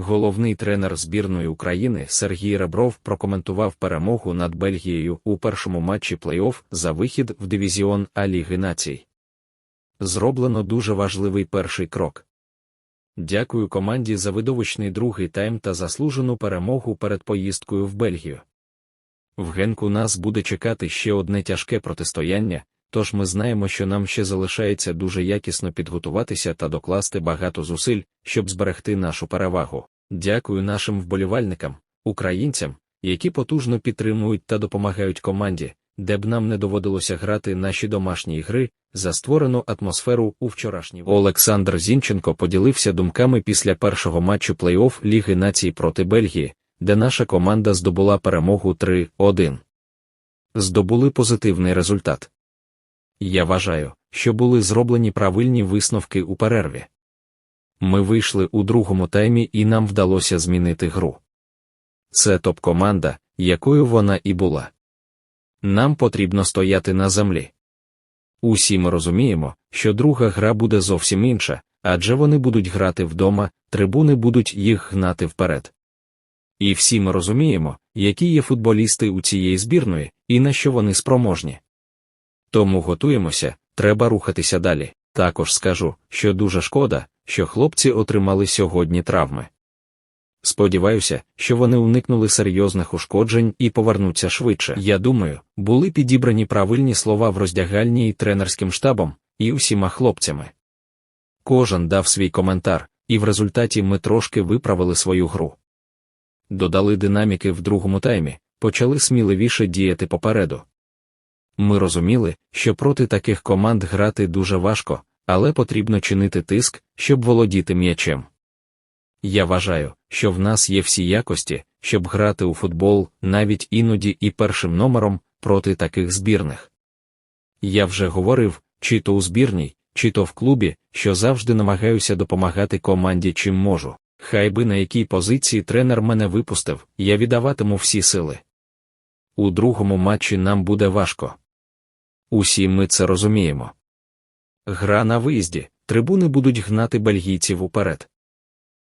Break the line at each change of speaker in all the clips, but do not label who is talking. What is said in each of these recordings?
Головний тренер збірної України Сергій Ребров прокоментував перемогу над Бельгією у першому матчі плей-офф за вихід в дивізіон А Ліги націй. Зроблено дуже важливий перший крок. Дякую команді за видовищний другий тайм та заслужену перемогу перед поїздкою в Бельгію. В Генку нас буде чекати ще одне тяжке протистояння, тож ми знаємо, що нам ще залишається дуже якісно підготуватися та докласти багато зусиль, щоб зберегти нашу перевагу. Дякую нашим вболівальникам, українцям, які потужно підтримують та допомагають команді, де б нам не доводилося грати наші домашні гри за створену атмосферу у вчорашній. Олександр Зінченко поділився думками після першого матчу плей-офф Ліги націй проти Бельгії, де наша команда здобула перемогу 3-1. Здобули позитивний результат. Я вважаю, що були зроблені правильні висновки у перерві. Ми вийшли у другому таймі і нам вдалося змінити гру. Це топ-команда, якою вона і була. Нам потрібно стояти на землі. Усі ми розуміємо, що друга гра буде зовсім інша, адже вони будуть грати вдома, трибуни будуть їх гнати вперед. І всі ми розуміємо, які є футболісти у цієї збірної і на що вони спроможні. Тому готуємося, треба рухатися далі. Також скажу, що дуже шкода, що хлопці отримали сьогодні травми. Сподіваюся, що вони уникнули серйозних ушкоджень і повернуться швидше. Я думаю, були підібрані правильні слова в роздягальні і тренерським штабом, і усіма хлопцями. Кожен дав свій коментар, і в результаті ми трошки виправили свою гру. Додали динаміки в другому таймі, почали сміливіше діяти попереду. Ми розуміли, що проти таких команд грати дуже важко, але потрібно чинити тиск, щоб володіти м'ячем. Я вважаю, що в нас є всі якості, щоб грати у футбол навіть іноді і першим номером проти таких збірних. Я вже говорив, чи то у збірній, чи то в клубі, що завжди намагаюся допомагати команді чим можу. Хай би на якій позиції тренер мене випустив, я віддаватиму всі сили. У другому матчі нам буде важко. Усі ми це розуміємо. Гра на виїзді, трибуни будуть гнати бельгійців уперед.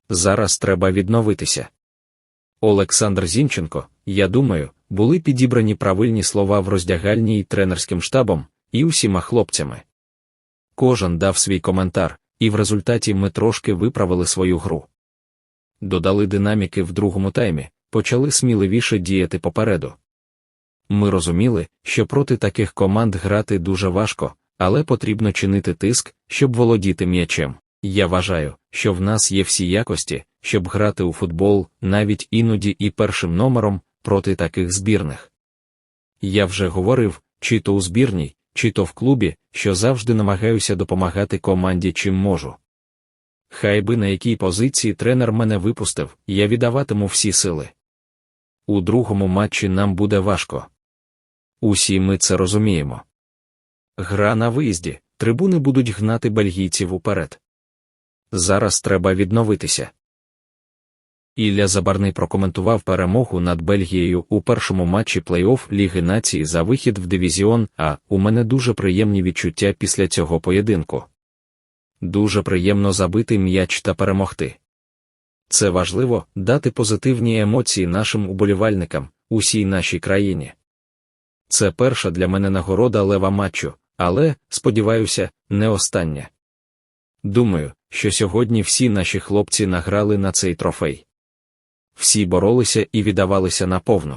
Зараз треба відновитися. Олександр Зінченко, я думаю, були підібрані правильні слова в роздягальні і тренерським штабом, і усіма хлопцями. Кожен дав свій коментар, і в результаті ми трошки виправили свою гру. Додали динаміки в другому таймі, почали сміливіше діяти попереду. Ми розуміли, що проти таких команд грати дуже важко, але потрібно чинити тиск, щоб володіти м'ячем. Я вважаю, що в нас є всі якості, щоб грати у футбол навіть іноді і першим номером проти таких збірних. Я вже говорив, чи то у збірній, чи то в клубі, що завжди намагаюся допомагати команді чим можу. Хай би на якій позиції тренер мене випустив, я віддаватиму всі сили. У другому матчі нам буде важко. Усі ми це розуміємо. Гра на виїзді, трибуни будуть гнати бельгійців уперед. Зараз треба відновитися. Ілля Забарний прокоментував перемогу над Бельгією у першому матчі плей-офф Ліги націй за вихід в дивізіон, а у мене дуже приємні відчуття після цього поєдинку. Дуже приємно забити м'яч та перемогти. Це важливо дати позитивні емоції нашим уболівальникам, усій нашій країні. Це перша для мене нагорода лева матчу, але, сподіваюся, не остання. Думаю, що сьогодні всі наші хлопці награли на цей трофей. Всі боролися і віддавалися наповну.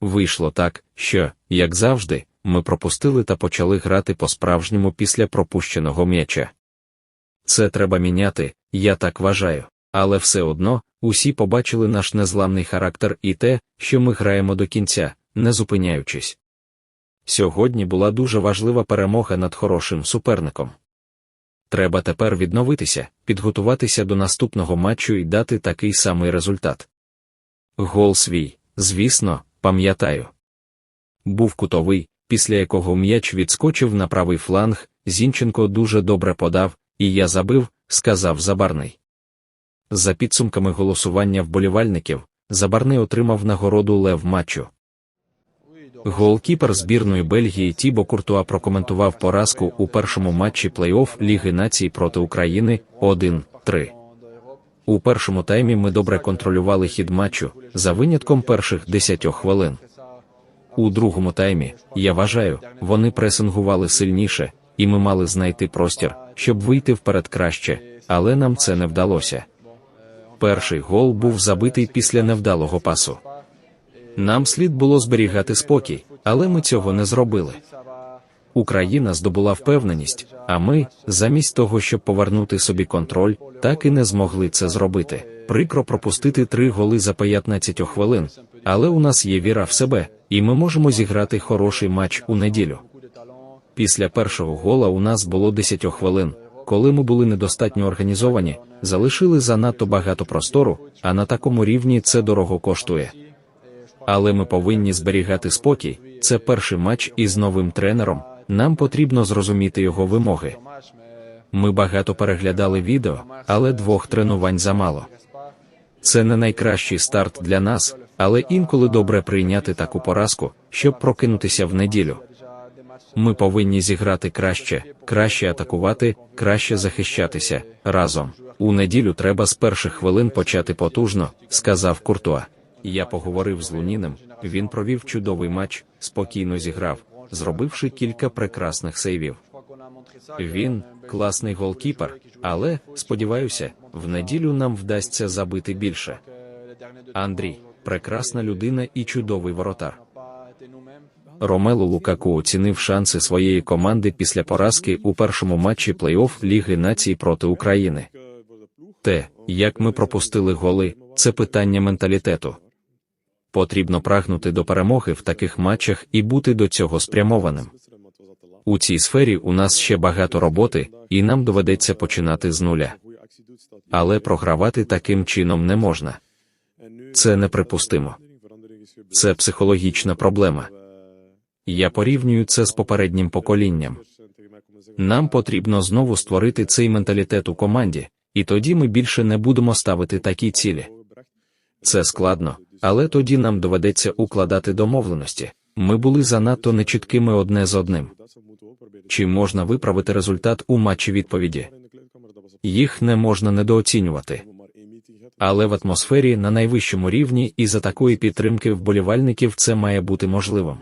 Вийшло так, що, як завжди, ми пропустили та почали грати по-справжньому після пропущеного м'яча. Це треба міняти, я так вважаю, але все одно усі побачили наш незламний характер і те, що ми граємо до кінця, не зупиняючись. Сьогодні була дуже важлива перемога над хорошим суперником. Треба тепер відновитися, підготуватися до наступного матчу і дати такий самий результат. Гол свій, звісно, пам'ятаю. Був кутовий, після якого м'яч відскочив на правий фланг, Зінченко дуже добре подав, і я забив, сказав Забарний. За підсумками голосування вболівальників, Забарний отримав нагороду лев матчу. Голкіпер збірної Бельгії Тібо Куртуа прокоментував поразку у першому матчі плей-офф Ліги націй проти України 1-3. У першому таймі ми добре контролювали хід матчу за винятком перших 10 хвилин. У другому таймі, я вважаю, вони пресингували сильніше, і ми мали знайти простір, щоб вийти вперед краще, але нам це не вдалося. Перший гол був забитий після невдалого пасу. Нам слід було зберігати спокій, але ми цього не зробили. Україна здобула впевненість, а ми, замість того, щоб повернути собі контроль, так і не змогли це зробити. Прикро пропустити три голи за 15 хвилин, але у нас є віра в себе, і ми можемо зіграти хороший матч у неділю. Після першого гола у нас було 10 хвилин, коли ми були недостатньо організовані, залишили занадто багато простору, а на такому рівні це дорого коштує. Але ми повинні зберігати спокій. Це перший матч із новим тренером. Нам потрібно зрозуміти його вимоги. Ми багато переглядали відео, але двох тренувань замало. Це не найкращий старт для нас, але інколи добре прийняти таку поразку, щоб прокинутися в неділю. Ми повинні зіграти краще, краще атакувати, краще захищатися разом. У неділю треба з перших хвилин почати потужно, сказав Куртуа. Я поговорив з Луніним. Він провів чудовий матч, спокійно зіграв, зробивши кілька прекрасних сейвів. Він класний голкіпер, але сподіваюся, в неділю нам вдасться забити більше. Андрій прекрасна людина і чудовий воротар. Ромело Лукаку оцінив шанси своєї команди після поразки у першому матчі плей-офф Ліги націй проти України. Те, як ми пропустили голи, це питання менталітету. Потрібно прагнути до перемоги в таких матчах і бути до цього спрямованим. У цій сфері у нас ще багато роботи, і нам доведеться починати з нуля. Але програвати таким чином не можна. Це неприпустимо. Це психологічна проблема. Я порівнюю це з попереднім поколінням. Нам потрібно знову створити цей менталітет у команді, і тоді ми більше не будемо ставити такі цілі. Це складно, але тоді нам доведеться укладати домовленості. Ми були занадто нечіткими одне з одним. Чи можна виправити результат у матчі відповіді? Їх не можна недооцінювати. Але в атмосфері на найвищому рівні і за такої підтримки вболівальників це має бути можливим.